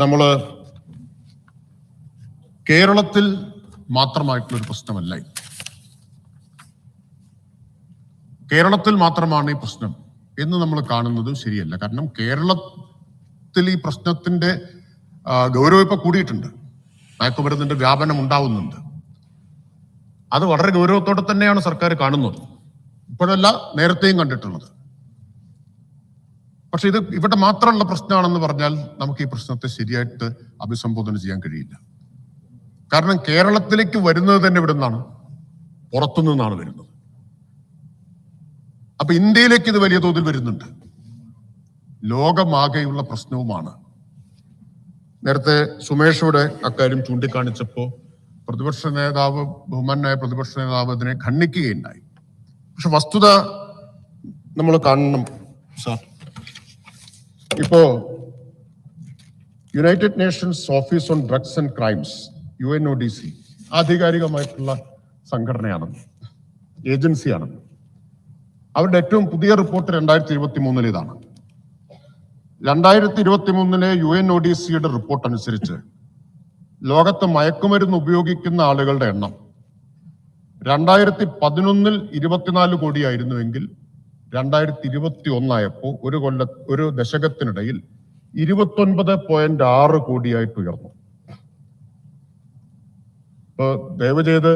നമ്മൾ കേരളത്തിൽ മാത്രമായിട്ടുള്ള ഒരു പ്രശ്നമല്ല കേരളത്തിൽ മാത്രമാണ് ഈ പ്രശ്നം എന്ന് നമ്മൾ കാണുന്നത് ശരിയല്ല. കാരണം കേരളത്തിൽ ഈ പ്രശ്നത്തിന്റെ ഗൗരവം ഇപ്പൊ കൂടിയിട്ടുണ്ട്. മയക്കുമരുന്നിന്റെ വ്യാപനം ഉണ്ടാവുന്നുണ്ട്. അത് വളരെ ഗൗരവത്തോടെ തന്നെയാണ് സർക്കാർ കാണുന്നത്. ഇപ്പോഴല്ല നേരത്തെയും കണ്ടിട്ടുള്ളത്. പക്ഷെ ഇത് ഇവിടെ മാത്രമുള്ള പ്രശ്നമാണെന്ന് പറഞ്ഞാൽ നമുക്ക് ഈ പ്രശ്നത്തെ ശരിയായിട്ട് അഭിസംബോധന ചെയ്യാൻ കഴിയില്ല. കാരണം കേരളത്തിലേക്ക് വരുന്നത് തന്നെ ഇവിടെ നിന്നാണ്. പുറത്തുനിന്നാണ് വരുന്നത്. അപ്പൊ ഇന്ത്യയിലേക്ക് ഇത് വലിയ തോതിൽ വരുന്നുണ്ട്. ലോകമാകെയുള്ള പ്രശ്നവുമാണ്. നേരത്തെ സുമേഷോടെ അക്കാര്യം ചൂണ്ടിക്കാണിച്ചപ്പോ പ്രതിപക്ഷ നേതാവ് ബഹുമാനായ പ്രതിപക്ഷ നേതാവ് അതിനെ ഖണ്ഡിക്കുകയുണ്ടായി. പക്ഷെ വസ്തുത നമ്മൾ കാണണം സാർ. ഇപ്പോ United Nations office on drugs and crimes U N O D C ആധികാരികമായിട്ടുള്ള സംഘടനയാണ് ഏജൻസിയാണ് അവരുടെ ഏറ്റവും പുതിയ റിപ്പോർട്ട് രണ്ടായിരത്തി ഇരുപത്തി മൂന്നിൽ ഇതാണ്. രണ്ടായിരത്തി ഇരുപത്തി മൂന്നിലെ യു എൻ ഒ ഡി സിയുടെ റിപ്പോർട്ട് അനുസരിച്ച് ലോകത്ത് മയക്കുമരുന്ന് ഉപയോഗിക്കുന്ന ആളുകളുടെ എണ്ണം രണ്ടായിരത്തി പതിനൊന്നിൽ ഇരുപത്തിനാല് കോടിയായിരുന്നുവെങ്കിൽ രണ്ടായിരത്തി ഇരുപത്തി ഒന്നായപ്പോ ഒരു കൊല്ല ഒരു ദശകത്തിനിടയിൽ ഇരുപത്തൊൻപത് പോയിന്റ് ആറ് കോടിയായിട്ട് ഉയർന്നു. ഇപ്പൊ ദയവ് ചെയ്ത്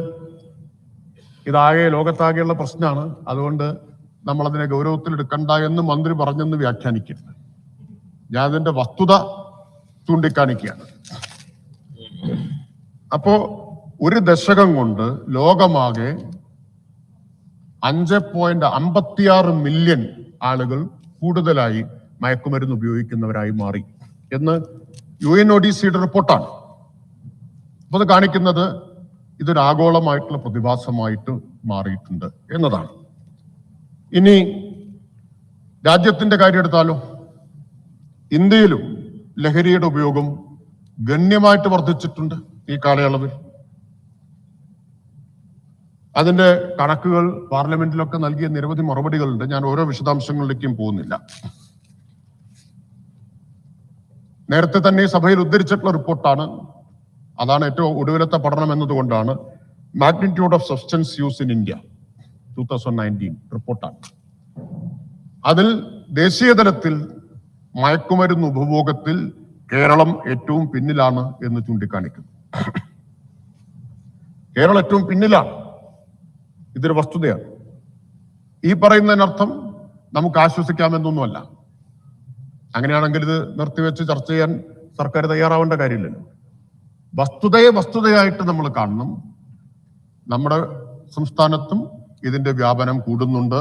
ഇതാകെ ലോകത്താകെയുള്ള പ്രശ്നമാണ് അതുകൊണ്ട് നമ്മൾ അതിനെ ഗൗരവത്തിൽ എടുക്കണ്ട എന്ന് മന്ത്രി പറഞ്ഞെന്ന് വ്യാഖ്യാനിക്കരുത്. ഞാൻ അതിന്റെ വസ്തുത ചൂണ്ടിക്കാണിക്കുകയാണ്. അപ്പോ ഒരു ദശകം കൊണ്ട് ലോകമാകെ അഞ്ച് പോയിന്റ് അമ്പത്തിയാറ് മില്യൺ ആളുകൾ കൂടുതലായി മയക്കുമരുന്ന് ഉപയോഗിക്കുന്നവരായി മാറി. എന്ന് യു എൻ ഒ ഡി സിയുടെ റിപ്പോർട്ടാണ്. അപ്പൊ അത് കാണിക്കുന്നത് ഇതൊരു ആഗോളമായിട്ടുള്ള പ്രതിഭാസമായിട്ട് മാറിയിട്ടുണ്ട് എന്നതാണ്. ഇനി രാജ്യത്തിന്റെ കാര്യം എടുത്താലോ? ഇന്ത്യയിലും ലഹരിയുടെ ഉപയോഗം ഗണ്യമായിട്ട് വർദ്ധിച്ചിട്ടുണ്ട് ഈ കാലയളവിൽ. അതിന്റെ കണക്കുകൾ പാർലമെന്റിലൊക്കെ നൽകിയ നിരവധി മറുപടികളുണ്ട്. ഞാൻ ഓരോ വിശദാംശങ്ങളിലേക്കും പോകുന്നില്ല. നേരത്തെ തന്നെ സഭയിൽ ഉദ്ധരിച്ചിട്ടുള്ള റിപ്പോർട്ടാണ്. അതാണ് ഏറ്റവും ഒടുവിലത്തെ പഠനം എന്നതുകൊണ്ടാണ് magnitude of substance use in India two thousand nineteen റിപ്പോർട്ടാണ്. അതിൽ ദേശീയ തലത്തിൽ മയക്കുമരുന്ന് ഉപഭോഗത്തിൽ കേരളം ഏറ്റവും പിന്നിലാണ് എന്ന് ചൂണ്ടിക്കാണിക്കുന്നു. കേരളം ഏറ്റവും പിന്നിലാണ്. ഇതൊരു വസ്തുതയാണ്. ഈ പറയുന്നതിനർത്ഥം നമുക്ക് ആശ്വസിക്കാമെന്നൊന്നുമല്ല. അങ്ങനെയാണെങ്കിൽ ഇത് നിർത്തിവെച്ച് ചർച്ച ചെയ്യാൻ സർക്കാർ തയ്യാറാവേണ്ട കാര്യമില്ലല്ലോ. വസ്തുതയെ വസ്തുതയായിട്ട് നമ്മൾ കാണണം. നമ്മുടെ സംസ്ഥാനത്തും ഇതിന്റെ വ്യാപനം കൂടുന്നുണ്ട്.